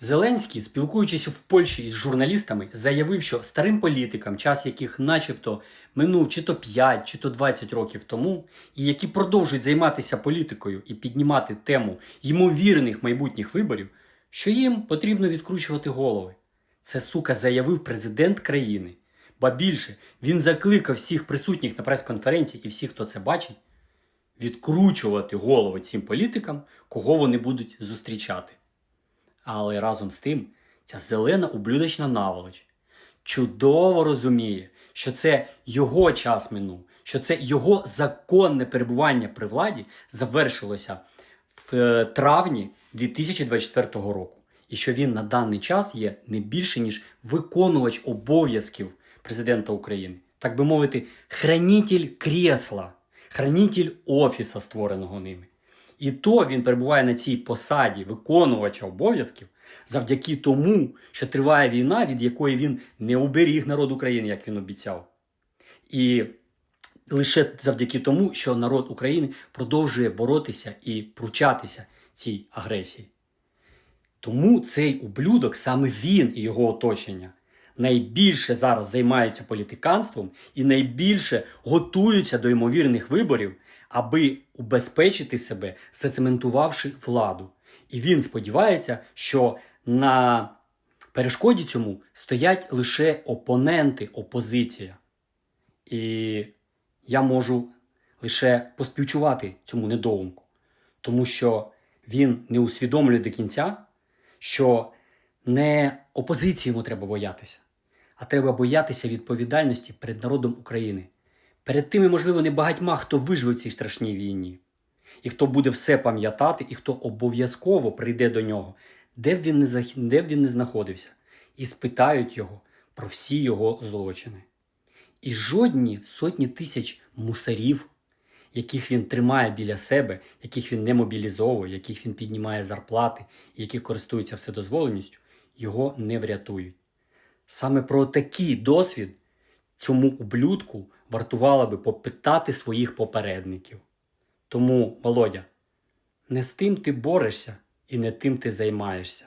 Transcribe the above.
Зеленський, спілкуючись в Польщі із журналістами, заявив, що старим політикам, час яких начебто минув чи то 5, чи то 20 років тому, і які продовжують займатися політикою і піднімати тему ймовірних майбутніх виборів, що їм потрібно відкручувати голови. Це сука заявив президент країни. Ба більше він закликав всіх присутніх на прес-конференції і всіх, хто це бачить, відкручувати голови цим політикам, кого вони будуть зустрічати. Але разом з тим, ця зелена ублюдочна наволоч чудово розуміє, що це його час минув, що це його законне перебування при владі завершилося в е, травні 2024 року. І що він на даний час є не більше, ніж виконувач обов'язків президента України. Так би мовити, хранитель крісла, хранитель офіса, створеного ними. І то він перебуває на цій посаді виконувача обов'язків завдяки тому, що триває війна, від якої він не уберіг народ України, як він обіцяв. І лише завдяки тому, що народ України продовжує боротися і пручатися цій агресії. Тому цей ублюдок, саме він і його оточення, найбільше зараз займаються політиканством і найбільше готуються до ймовірних виборів, аби убезпечити себе, зацементувавши владу. І він сподівається, що на перешкоді цьому стоять лише опоненти, опозиція. І я можу лише поспівчувати цьому недоумку, тому що він не усвідомлює до кінця, що не опозиції йому треба боятися, а треба боятися відповідальності перед народом України, перед тими, можливо, не багатьма, хто виживе в цій страшній війні, і хто буде все пам'ятати, і хто обов'язково прийде до нього, де б він не, зах... де б він не знаходився, і спитають його про всі його злочини. І жодні сотні тисяч мусарів, яких він тримає біля себе, яких він не мобілізовує, яких він піднімає зарплати, які користуються вседозволеністю, його не врятують. Саме про такий досвід цьому ублюдку вартувало би попитати своїх попередників. Тому, Володя, не з тим ти борешся і не тим ти займаєшся.